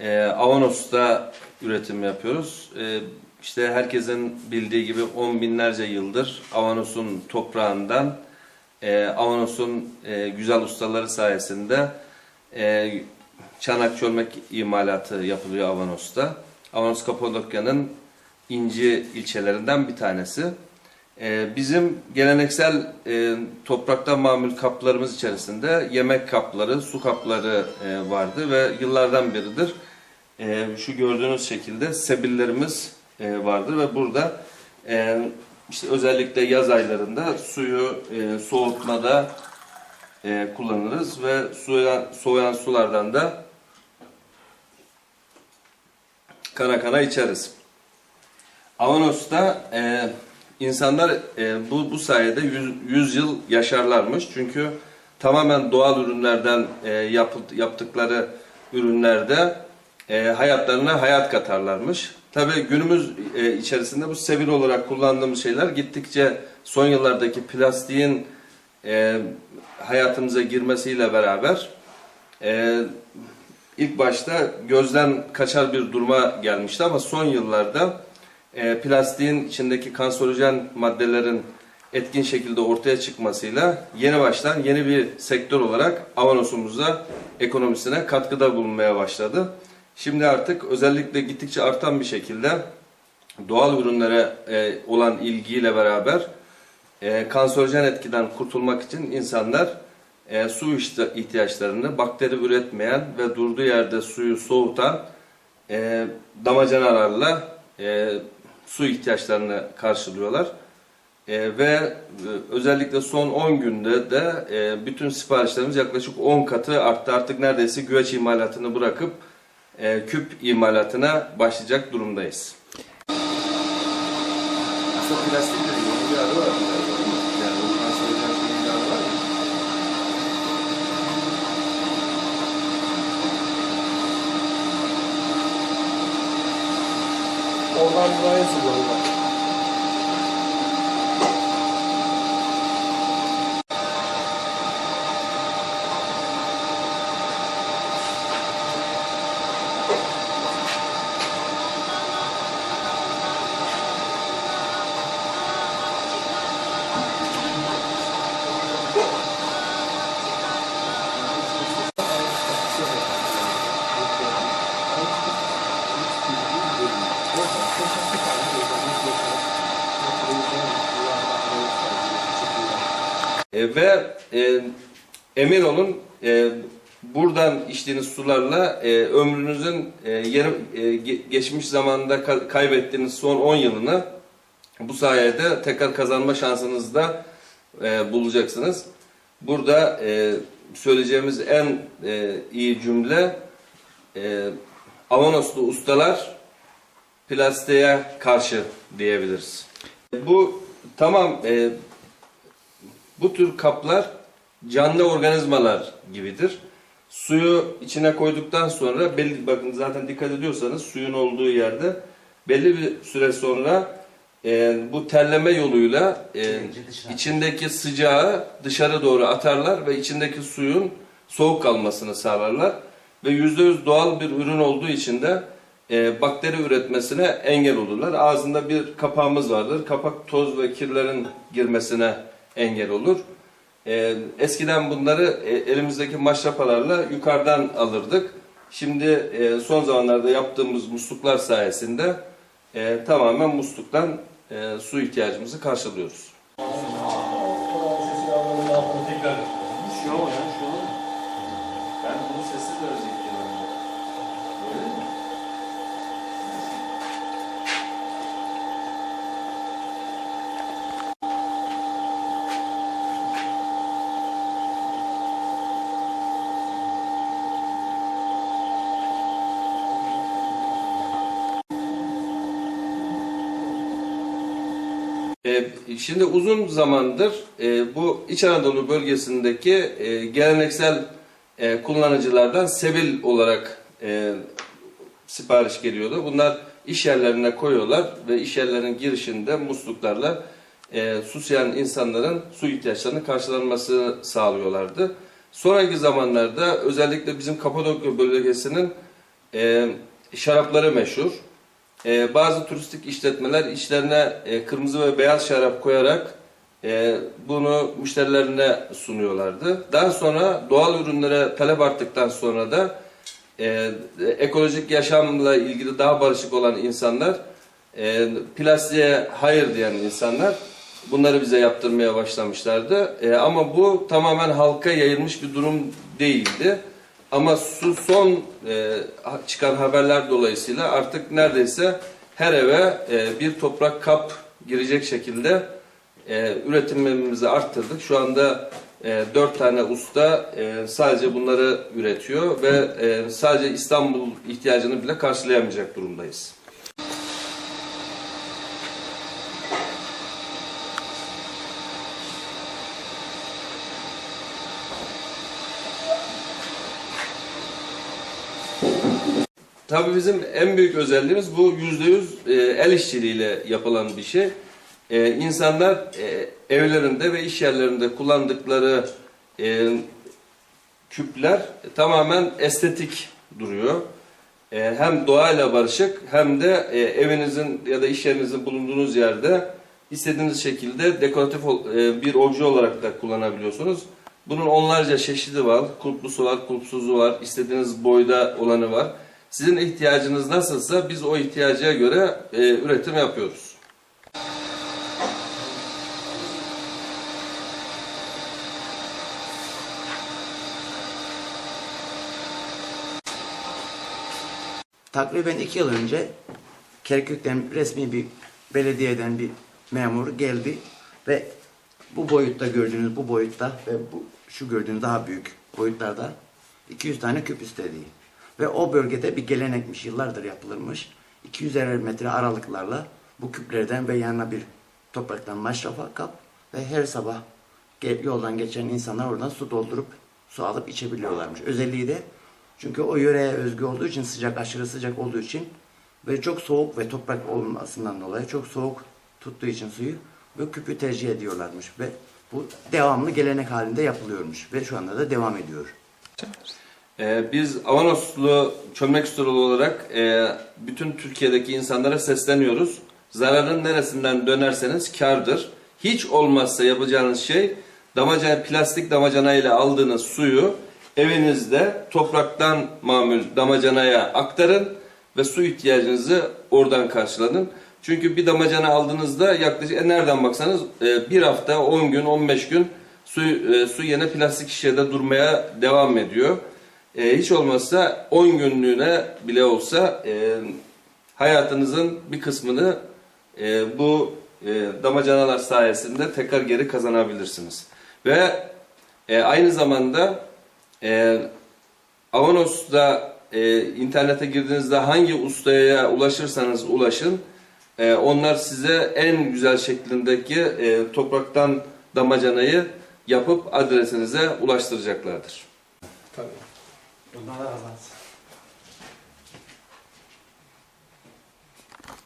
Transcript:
E, Avanos'ta üretim yapıyoruz. E, işte herkesin bildiği gibi on binlerce yıldır Avanos'un toprağından, e, Avanos'un e, güzel ustaları sayesinde e, çanak çölmek imalatı yapılıyor Avanos'ta. Avanos Kapadokya'nın inci ilçelerinden bir tanesi. E, bizim geleneksel e, topraktan mamul kaplarımız içerisinde yemek kapları, su kapları e, vardı ve yıllardan beridir e, şu gördüğünüz şekilde sebillerimiz e, vardır ve burada e, işte özellikle yaz aylarında suyu e, soğutmada e, kullanırız ve suya, soğuyan sulardan da kana kana içeriz. Avanos'ta e, insanlar e, bu, bu sayede 100, 100 yıl yaşarlarmış. Çünkü tamamen doğal ürünlerden e, yapı- yaptıkları ürünlerde e, hayatlarına hayat katarlarmış. Tabii günümüz e, içerisinde bu sevil olarak kullandığımız şeyler gittikçe son yıllardaki plastiğin e, hayatımıza girmesiyle beraber e, ilk başta gözden kaçar bir duruma gelmişti ama son yıllarda e, plastiğin içindeki kanserojen maddelerin etkin şekilde ortaya çıkmasıyla yeni baştan yeni bir sektör olarak Avanos'umuzda ekonomisine katkıda bulunmaya başladı. Şimdi artık özellikle gittikçe artan bir şekilde doğal ürünlere e, olan ilgiyle beraber e, kanserojen etkiden kurtulmak için insanlar e, su ihtiyaçlarını bakteri üretmeyen ve durduğu yerde suyu soğutan e, damacanalarla e, su ihtiyaçlarını karşılıyorlar. E, ve e, özellikle son 10 günde de e, bütün siparişlerimiz yaklaşık 10 katı arttı. Artık neredeyse güveç imalatını bırakıp e, küp imalatına başlayacak durumdayız. Oradan buraya zıplarlar. Ve e, emin olun e, buradan içtiğiniz sularla e, ömrünüzün e, yeni, e, ge- geçmiş zamanda ka- kaybettiğiniz son 10 yılını bu sayede tekrar kazanma şansınızı da e, bulacaksınız. Burada e, söyleyeceğimiz en e, iyi cümle e, Avanoslu ustalar plastiğe karşı diyebiliriz. Bu tamam e, bu tür kaplar canlı organizmalar gibidir. Suyu içine koyduktan sonra belli bakın zaten dikkat ediyorsanız suyun olduğu yerde belli bir süre sonra e, bu terleme yoluyla e, içindeki sıcağı dışarı doğru atarlar ve içindeki suyun soğuk kalmasını sağlarlar ve %100 doğal bir ürün olduğu için de e, bakteri üretmesine engel olurlar. Ağzında bir kapağımız vardır. Kapak toz ve kirlerin girmesine engel olur. E, eskiden bunları e, elimizdeki maşrapalarla yukarıdan alırdık. Şimdi e, son zamanlarda yaptığımız musluklar sayesinde e, tamamen musluktan e, su ihtiyacımızı karşılıyoruz. Şu an şu an. Ben bunu sessiz de özetliyorum. Şimdi uzun zamandır e, bu İç Anadolu bölgesindeki e, geleneksel e, kullanıcılardan sebil olarak sipariş geliyordu. Bunlar iş yerlerine koyuyorlar ve iş yerlerinin girişinde musluklarla susayan insanların su ihtiyaçlarının karşılanması sağlıyorlardı. Sonraki zamanlarda özellikle bizim Kapadokya bölgesinin şarapları meşhur. E, bazı turistik işletmeler içlerine e, kırmızı ve beyaz şarap koyarak e, bunu müşterilerine sunuyorlardı. Daha sonra doğal ürünlere talep arttıktan sonra da e, ekolojik yaşamla ilgili daha barışık olan insanlar, e, plastiğe hayır diyen insanlar bunları bize yaptırmaya başlamışlardı. E, ama bu tamamen halka yayılmış bir durum değildi. Ama su son e, çıkan haberler dolayısıyla artık neredeyse her eve e, bir toprak kap girecek şekilde e, üretimimizi arttırdık. Şu anda e, 4 tane usta e, sadece bunları üretiyor ve e, sadece İstanbul ihtiyacını bile karşılayamayacak durumdayız. Tabii bizim en büyük özelliğimiz bu yüzde yüz e, el işçiliğiyle yapılan bir şey. E, insanlar e, evlerinde ve iş yerlerinde kullandıkları e, küpler tamamen estetik duruyor. E, hem doğayla barışık hem de e, evinizin ya da iş yerinizin bulunduğunuz yerde istediğiniz şekilde dekoratif e, bir obje olarak da kullanabiliyorsunuz. Bunun onlarca çeşidi var. Kulplusu var, kulpsuzu var, istediğiniz boyda olanı var. Sizin ihtiyacınız nasılsa biz o ihtiyaca göre e, üretim yapıyoruz. Takriben iki yıl önce Kerkük'ten resmi bir belediyeden bir memur geldi ve bu boyutta gördüğünüz bu boyutta ve bu şu gördüğünüz daha büyük boyutlarda 200 tane küp istedi. Ve o bölgede bir gelenekmiş, yıllardır yapılırmış. 250 metre aralıklarla bu küplerden ve yanına bir topraktan maşrafa kap ve her sabah yoldan geçen insanlar oradan su doldurup su alıp içebiliyorlarmış. Özelliği de çünkü o yöreye özgü olduğu için sıcak, aşırı sıcak olduğu için ve çok soğuk ve toprak olmasından dolayı çok soğuk tuttuğu için suyu bu küpü tercih ediyorlarmış ve bu devamlı gelenek halinde yapılıyormuş ve şu anda da devam ediyor. Ee, biz Avanoslu çömlek ustaları olarak e, bütün Türkiye'deki insanlara sesleniyoruz. Zararın neresinden dönerseniz kardır. Hiç olmazsa yapacağınız şey damacana, plastik damacana ile aldığınız suyu evinizde topraktan mamul damacanaya aktarın ve su ihtiyacınızı oradan karşılanın. Çünkü bir damacana aldığınızda yaklaşık e, nereden baksanız e, bir hafta, 10 gün, 15 gün su, e, su yine plastik şişede durmaya devam ediyor. E, hiç olmazsa 10 günlüğüne bile olsa e, hayatınızın bir kısmını e, bu e, damacanalar sayesinde tekrar geri kazanabilirsiniz. Ve e, aynı zamanda e, Avanos'ta e, internete girdiğinizde hangi ustaya ulaşırsanız ulaşın, e, onlar size en güzel şeklindeki e, topraktan damacanayı yapıp adresinize ulaştıracaklardır. Tabii. Não nada razão.